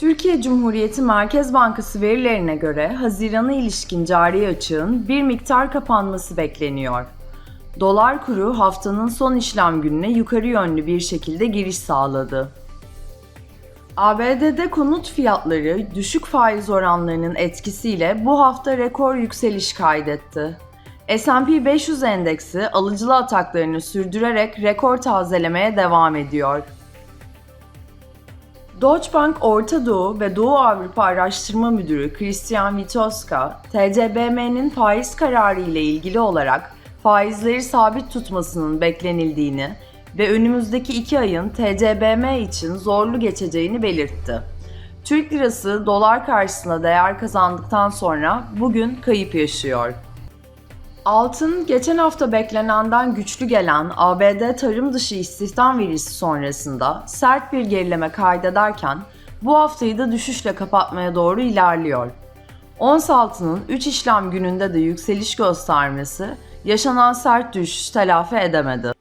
Türkiye Cumhuriyeti Merkez Bankası verilerine göre Haziran'a ilişkin cari açığın bir miktar kapanması bekleniyor. Dolar kuru haftanın son işlem gününe yukarı yönlü bir şekilde giriş sağladı. ABD'de konut fiyatları düşük faiz oranlarının etkisiyle bu hafta rekor yükseliş kaydetti. S&P 500 endeksi alıcılı ataklarını sürdürerek rekor tazelemeye devam ediyor. Deutsche Bank Orta Doğu ve Doğu Avrupa Araştırma Müdürü Christian Witoska, TCBM'nin faiz kararı ile ilgili olarak faizleri sabit tutmasının beklenildiğini ve önümüzdeki iki ayın TCBM için zorlu geçeceğini belirtti. Türk lirası dolar karşısında değer kazandıktan sonra bugün kayıp yaşıyor. Altın geçen hafta beklenenden güçlü gelen ABD tarım dışı istihdam verisi sonrasında sert bir gerileme kaydederken bu haftayı da düşüşle kapatmaya doğru ilerliyor. Ons altının 3 işlem gününde de yükseliş göstermesi yaşanan sert düşüş telafi edemedi.